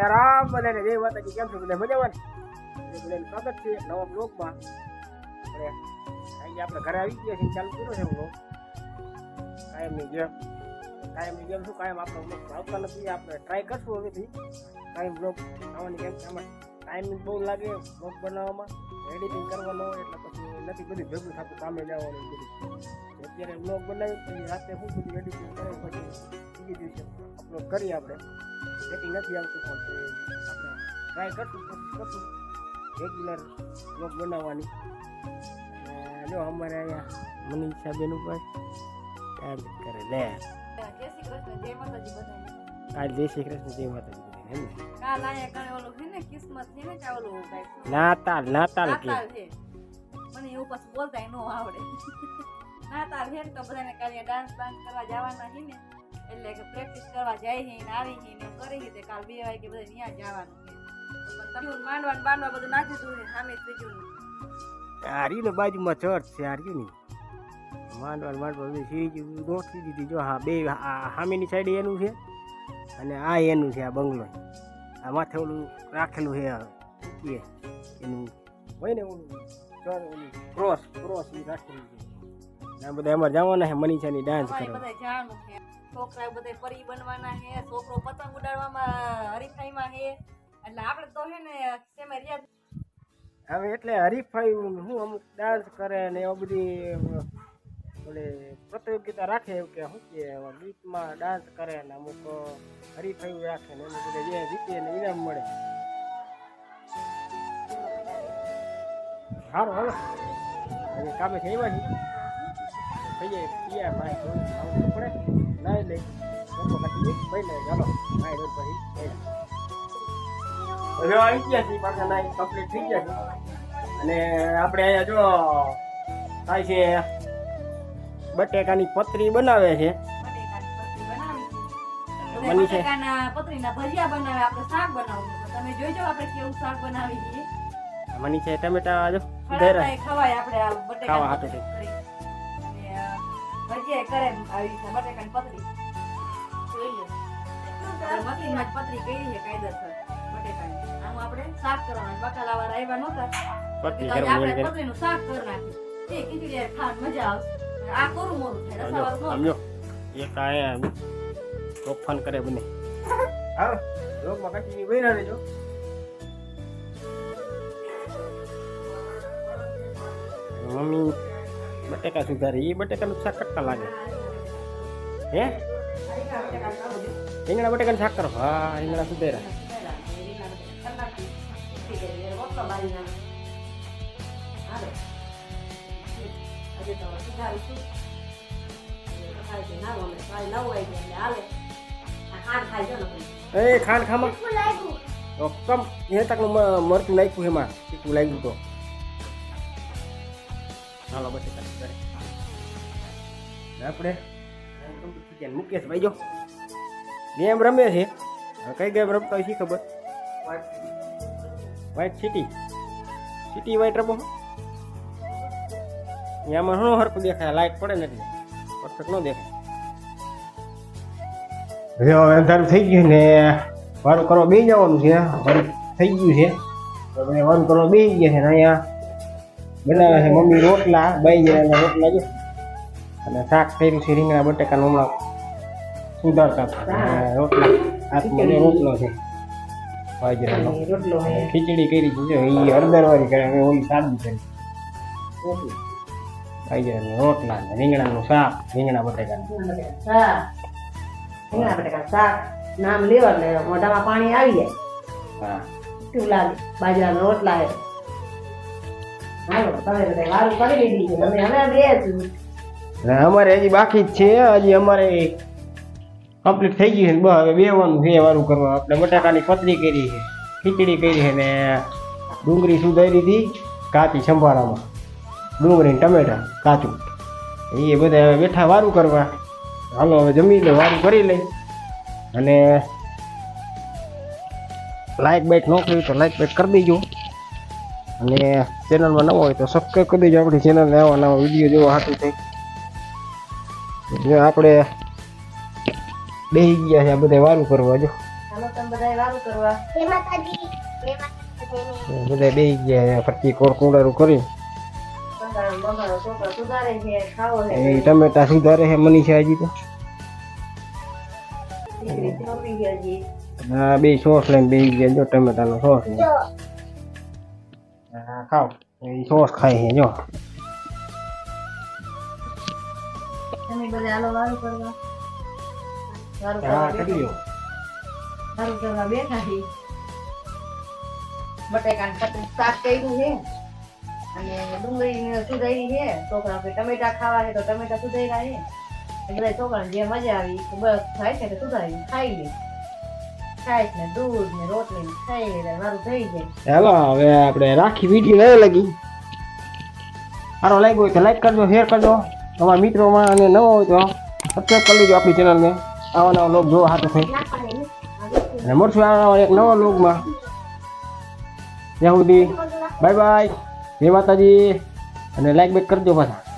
આ બધાને જય માતાજી કેમ છો બધા મજામાં બધાને સ્વાગત છે નવા બ્લોગમાં આપણે આજે આપણે ઘરે આવી ગયા છીએ ચાલુ કર્યો છે બ્લોગ કાયમની જેમ કાયમની જેમ શું કાયમ આપણો બ્લોગ આવતા નથી આપણે ટ્રાય કરશું હવેથી કાયમ બ્લોગ આવવાની કેમ આમાં ટાઈમિંગ બહુ લાગે બ્લોગ બનાવવામાં. એડિટિંગ કરવાનો એટલે પછી નથી બધું ભેગું થતું કામે જવાનું બધું. અત્યારે બ્લોગ બનાવી પછી રાતે શું બધું એડિટિંગ કરે પછી બીજી દિવસે અપલોડ કરીએ આપણે. સેટિંગ નથી આવતું પણ આપણે ટ્રાય કરશું કોશિશ કરશું. રેગ્યુલર બ્લોગ બનાવવાની. જો અમારે અહીંયા મનીષાબેન ઉપર યાદ કરે લે. જય શ્રી કૃષ્ણ જય માતાજી બધા કાલ જય શ્રી કૃષ્ણ જય માતાજી. એમ ને? કાલ આયા કણે ઓલું છે ને કિસ્મત છે ને કે ઓલું કાંઈક નાતાલ નાતાલ કે. છે. મને એવું પાછું બોલતા નો આવડે. નાતાલ ને તો બધાને કાલે ડાન્સ બાન્સ કરવા જવાના છે ને. એટલે કે પ્રેક્ટિસ કરવા જાય છે ને આવી હે ને કરી હે તે કાલ બે વાગે બધા ત્યાં જવાનું તમે માંડવા બાંડવા બધું નાખી દીધું સામે ત્રીજું આ ને બાજુમાં ચર્ચ છે આ રહ્યું માંડવા માંડવા સીડી ગોઠવી દીધી. જો હા બે સામેની સાઈડ એનું છે. અને આ એનું છે આ બંગલો. આ માથે ઓલું રાખેલું છે એ. એનું હોય ને ઓલું ક્રોસ ક્રોસ એ રાખેલું છે. ને આ બધા અમારે જવાના છે મનીષાની ડાન્સ કરવા. બધા જવાનું છે. છોકરા બધા પરી બનવાના છે છોકરો પતંગ ઉડાડવામાં હરીફાઈમાં છે. એટલે આપણે તો છે ને સેમે રિયાઝ હવે એટલે હરીફાઈ હું અમુક ડાન્સ કરે ને એવું બધી ઓલી પ્રતિયોગિતા રાખે એવું કે શું કે ગીતમાં ડાન્સ કરે ને અમુક હરીફાઈ રાખે ને એમાં બધે જે જીતે ને ઇનામ મળે. સારું હાલો. એ કામે છે એવા છીએ. થઈ જાય પીયા ભાઈ આવવું પડે. નાઈ લઈ. લોકો કાઢી ભાઈ લે ચાલો ભાઈ લઈ પછી ભાઈ હવે આવી ગયા છીએ. પાછા નાઈ કમ્પ્લીટ થઈ ગયા છે અને આપણે અહીંયા જો, થાય છે બટેકાની પતરી બનાવે છે. બની પતરીના ભજીયા બનાવે આપણે શાક બનાવવું તમે જોઈજો આપણે કેવું શાક બનાવી છીએ મની ટમેટા જો સુધાર્યા ખવાય આપણે આ ખાવા બટેકાની હાટું પતરી કરી. અને અ, ભજીયા કરે આવી બટેકાની પતરી. જોઈ લો. આપણે મકઈમાં જ પતરી કરી છે કાયદેસર બટેકાની. આનું આપણે શાક કરવાનું. બકાલાવાળા આવ્યા નહોતા. પતરી કરવાની પતરીનું શાક કરી નાખ્યું એ ખીચડી હારે ખાવાની મજા આવશે. આ કોરું મોરું થાય રસાવાળું ન સમજો એક આયા તોફાન કરે બને હા લોકમાં કન્ટિન્યુ બન્યા રહેજો મમ્મી બટેકા સુધારી એ બટેકાનું શાક કરતા લાગે હે રીંગણા બટેકાનું શાક કરો હા રીંગણા સુધાર્યા એ ખાન ખામાં તો કમ એ તકનું મ- નાખ્યું એમાં તીખું લાગ્યું તો હાલો પછી આપણે મુકેશ ભાઈ જો ગેમ રમે છે કઈ ગેમ રમતા હોય શી ખબર વાઇટ સિટી સિટી વાઇટ રમો એમાં ઘણું હરખું દેખાય લાઈટ પડે ને એટલે. પરફેક્ટ ન દેખાય. હવે અંધારું થઈ ગયું ને વારું કરવા બે જવાનું છે. વારું થઈ ગયું છે. હવે વારું કરવા બે ગયા છે ને અહીંયા. બનાવે છે મમ્મી રોટલા બાઈ ગયા રોટલા જો. અને શાક કર્યું છે રીંગણા બટેકાનું હમણાં સુધારતા રોટલા હાથમાં જો રોટલો છે. બાજરાનો. ખીચડી કરી છે. એ હળદર વાળી કરે હવે ઓલી સાદી કરી. બાજરાના રોટલા ને રીંગણાનું શાક રીંગણા બટેકાનું રીંગણા બટાકા શાક નામ લેવા ને મોઢામાં પાણી આવી જાય હા કેવું લાગે બાજરાના રોટલા હે અમારે હજી બાકી જ છે હજી અમારે કમ્પ્લીટ થઈ ગયું છે બસ. હવે બેવાનું છે વારું કરવા આપણે બટાકાની પતરી કરી છે ખીચડી કરી છે ને ડુંગળી સુધારી હતી કાચી સંભારામાં. ડુંગળી ટમેટા કાચું એ બધા હવે બેઠા વારું કરવા. હાલો હવે જમી લે વારું કરી લઈ અને લાઇક બાઇક ન કરી તો લાઇક બાઇક કરી દેજો. અને ચેનલમાં નવો હોય તો સબસ્ક્રાઈબ કરી દેજો. આપણી ચેનલને આવા નવા વીડિયો જોવા હાટું થઈ જો આપણે બેસી ગયા છે આ બધા વારું કરવા જો. હાલો તમે બધા વારું બે ગયા ફરતી કરી કંટાળો બગાડો એ ટમેટા સુધારે છે મનીષા હજી તો. હા બે સોસ લઈને બે ગયા જો ટમેટાનો સોસ હા ખાઓ. એ સોસ ખાય છે જો. તમે બધા હાલો વારું કરવા. વારું કરવા કરી લો કરવા બેઠા બટેકાનું શાક કર્યું છે. અને ડુંગળી સુધારી છે. છોકરા ટમેટા ખાવા છે તો ટમેટા સુધાર્યા છે. બધા છોકરાને જે મજા આવી બસ થાય છે કે સુધારી ખાઈ લે. દૂધ ને રોટલી ખાઈ લે મારું થઈ જાય. ચાલો હવે આપણે રાખી વીડિયો નહીં લગી. સારો લાગ્યો તો લાઈક કરજો શેર કરજો. તમારા મિત્રોમાં અને નવો તો સબસ્ક્રાઈબ કરી લેજો ચેનલને આવા નવા લોક જોવા હાથો થઈ અને મળશું આવા એક નવા લોગમાં ત્યાં સુધી બાય બાય જય માતાજી. અને લાઈક બેક કરજો પાછા.